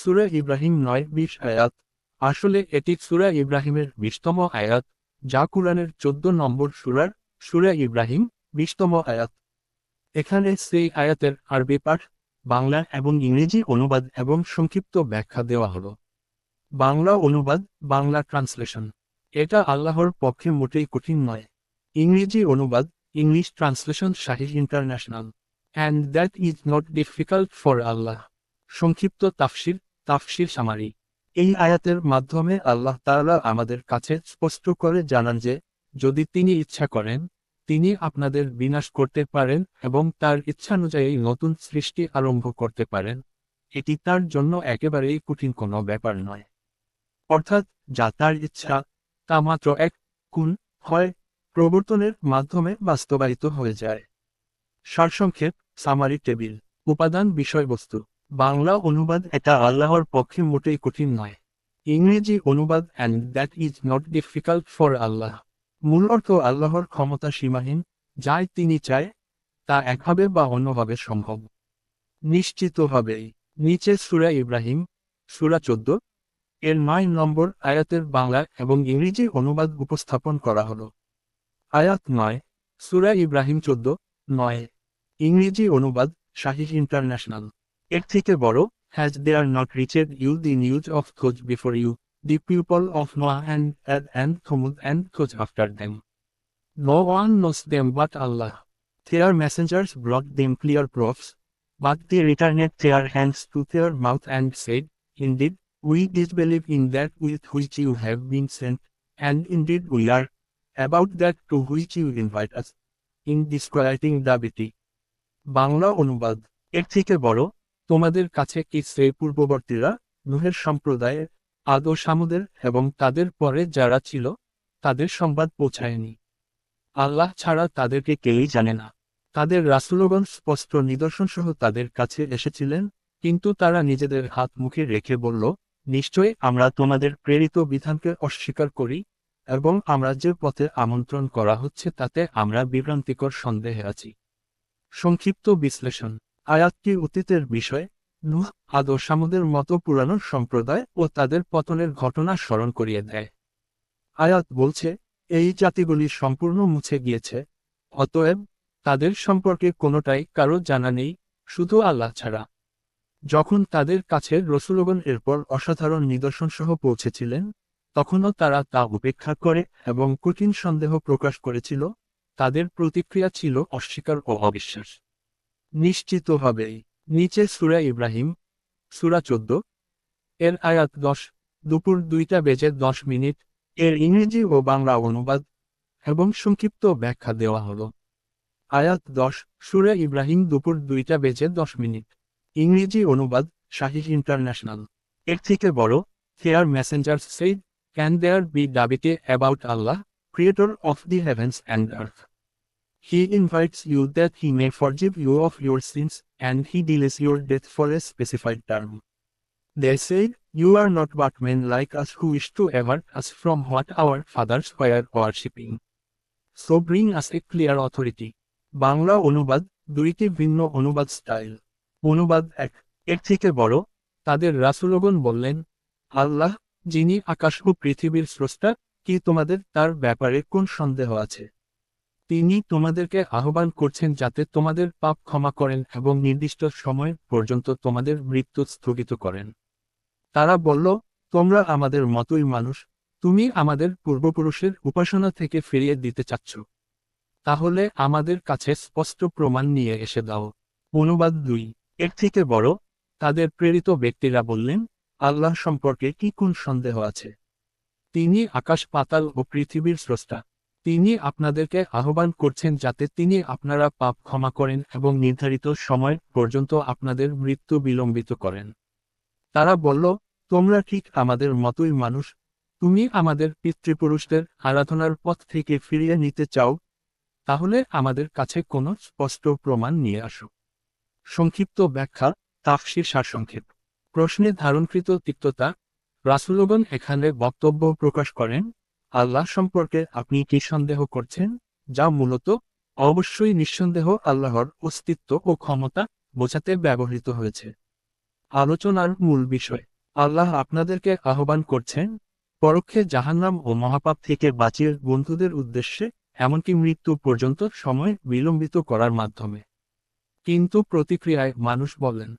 সুরা ইব্রাহিম নয়, বিশ আয়াত। আসলে এটি সুরা ইব্রাহিমের বিশতম আয়াত, যা কুরআনের চোদ্দ নম্বর সুরার সুরা ইব্রাহিম বিশতম আয়াত। এখানে সেই আয়াতের আরবি পাঠ, বাংলা এবং ইংরেজি অনুবাদ এবং সংক্ষিপ্ত ব্যাখ্যা দেওয়া হলো। বাংলা অনুবাদ, বাংলা ট্রান্সলেশন। এটা আল্লাহর পক্ষে মোটেই কঠিন নয়। ইংরেজি অনুবাদ, English translation Shahid international. And that is not difficult for Allah. সংক্ষিপ্ত তাফসির তাফসির সামারি। এই আয়াতের মাধ্যমে আল্লাহ তাআলা আমাদের কাছে স্পষ্ট করে জানান যে, যদি তিনি ইচ্ছা করেন, তিনি আপনাদের বিনাশ করতে পারেন এবং তার ইচ্ছানুযায়ী নতুন সৃষ্টি আরম্ভ করতে পারেন। এটি তার জন্য একেবারেই কঠিন কোনো ব্যাপার নয়। অর্থাৎ যা তার ইচ্ছা, তা মাত্র এক কোন হয়, প্রবর্তনের মাধ্যমে বাস্তবায়িত হয়ে যায়। সারসংক্ষেপ, সামারি টেবিল, উপাদান বিষয়বস্তু। বাংলা অনুবাদ এটা আল্লাহর পক্ষে মোটেই কঠিন নয়। ইংরেজি অনুবাদ and that is not difficult for Allah মূল অর্থ আল্লাহর ক্ষমতা সীমাহীন, যাই তিনি চায়, তা একভাবে বা অন্যভাবে সম্ভব। নিশ্চিতভাবেই নিচে সুরা ইব্রাহিম, সুরা চোদ্দ, এর নয় নম্বর আয়াতের বাংলা এবং ইংরেজি অনুবাদ উপস্থাপন করা হল। আয়াত নয়, সুরা ইব্রাহিম চোদ্দ, নয়, ইংরেজি অনুবাদ শাহিদ ইন্টারন্যাশনাল। এর থেকে বড় has there not reached you the news of those before you the people of Noah and Aad and Thamud and those after them no one knows them but Allah Their messengers brought them clear proofs, but they returned their hands to their mouth and said, Indeed, we disbelieve in that with which you have been sent, and indeed we are about that to which you invite us, in disquieting the beauty. Bangla অনুবাদ এর থেকে বড় তোমাদের কাছে কি সেই পূর্ববর্তীরা নুহের সম্প্রদায়ের আদো সামুদের এবং তাদের পরে যারা ছিল, তাদের সংবাদ পৌঁছায়নি। আল্লাহ ছাড়া তাদেরকে কেউই জানে না। তাদের রাসুলগণ স্পষ্ট নিদর্শনসহ তাদের কাছে এসেছিলেন, কিন্তু তারা নিজেদের হাত মুখে রেখে বলল নিশ্চয়ই আমরা তোমাদের প্রেরিত বিধানকে অস্বীকার করি, এবং আমরা যে পথে আমন্ত্রণ করা হচ্ছে তাতে আমরা বিভ্রান্তিকর সন্দেহে আছি। সংক্ষিপ্ত বিশ্লেষণ। আয়াতটি অতীতের বিষয়? নুহ আদো সামুদের মতো পুরানো সম্প্রদায় ও তাদের পতনের ঘটনা স্মরণ করিয়ে দেয়। আয়াত বলছে, এই জাতিগুলি সম্পূর্ণ মুছে গিয়েছে, অতএব তাদের সম্পর্কে কোনোটাই কারও জানা নেই, শুধু আল্লাহ ছাড়া। যখন তাদের কাছে রসুলগণ এরপর অসাধারণ নিদর্শনসহ পৌঁছেছিলেন, তখনও তারা তা উপেক্ষা করে এবং কঠিন সন্দেহ প্রকাশ করেছিল, তাদের প্রতিক্রিয়া ছিল অস্বীকার ও অবিশ্বাস। নিশ্চিতভাবেই। নিচে সুরা ইব্রাহিম, সুরা চোদ্দ, এর আয়াত দশ, দুপুর দুইটা বেজে দশ মিনিট, এর ইংরেজি ও বাংলা অনুবাদ এবং সংক্ষিপ্ত ব্যাখ্যা দেওয়া হলো। আয়াত দশ, সুরে ইব্রাহিম দুপুর দুইটা বেজে দশ মিনিট, ইংরেজি অনুবাদ শাহিদ ইন্টারন্যাশনাল। এর থেকে বড় their messenger said can there be ডাবিটে about Allah creator of the heavens and earth He invites you that he may forgive you of your sins, and he delays your death for a specified term. They said, You are not but men like us who wish to avert us from what our fathers were worshipping. So bring us a clear authority. Bangla অনুবাদ দুইটি ভিন্ন অনুবাদ style অনুবাদ এক এর থেকে বড় তাদের রাসুলগণ বললেন আল্লাহ যিনি আকাশ ও পৃথিবীর স্রষ্টা কি তোমাদের তার সন্দেহ আছে তিনি তোমাদেরকে আহ্বান করছেন যাতে তোমাদের পাপ ক্ষমা করেন এবং নির্দিষ্ট সময় পর্যন্ত তোমাদের মৃত্যু স্থগিত করেন। তারা বলল, তোমরা আমাদের মতোই মানুষ। তুমি আমাদের পূর্বপুরুষের উপাসনা থেকে ফিরিয়ে দিতে চাচ্ছ। তাহলে আমাদের কাছে স্পষ্ট প্রমাণ নিয়ে এসে দাও। অনুবাদ দুই। এর থেকে বড়, তাদের প্রেরিত ব্যক্তিরা বললেন, আল্লাহ সম্পর্কে কি কোন সন্দেহ আছে? তিনি আকাশ, পাতাল ও পৃথিবীর স্রষ্টা। তিনি আপনাদেরকে আহ্বান করছেন যাতে তিনি আপনারা পাপ ক্ষমা করেন এবং নির্ধারিত সময় পর্যন্ত আপনাদের মৃত্যু বিলম্বিত করেন। তারা বলল, তোমরা ঠিক আমাদের মতোই মানুষ। তুমি আমাদের পিতৃপুরুষদের আরাধনার পথ থেকে ফিরিয়ে নিতে চাও। তাহলে আমাদের কাছে কোনো স্পষ্ট প্রমাণ নিয়ে আসো। সংক্ষিপ্ত ব্যাখ্যা, তাফসির সারসংক্ষেপ। প্রশ্নে ধারণকৃত তিক্ততা, রাসুলগণ এখানে বক্তব্য প্রকাশ করেন আল্লাহ সম্পর্কে আপনি কি সন্দেহ করছেন? যা মূলত অবশ্যই নিঃসন্দেহ আল্লাহর অস্তিত্ব ও ক্ষমতা বোঝাতে ব্যবহৃত হয়েছে। আলোচনার মূল বিষয়, আল্লাহ আপনাদেরকে আহ্বান করছেন, পরোক্ষে জাহান্নাম ও মহাপাপ থেকে বাঁচিয়ে বন্ধুদের উদ্দেশ্যে এমনকি মৃত্যু পর্যন্ত সময় বিলম্বিত করার মাধ্যমে। কিন্তু প্রতিক্রিয়ায় মানুষ বলেন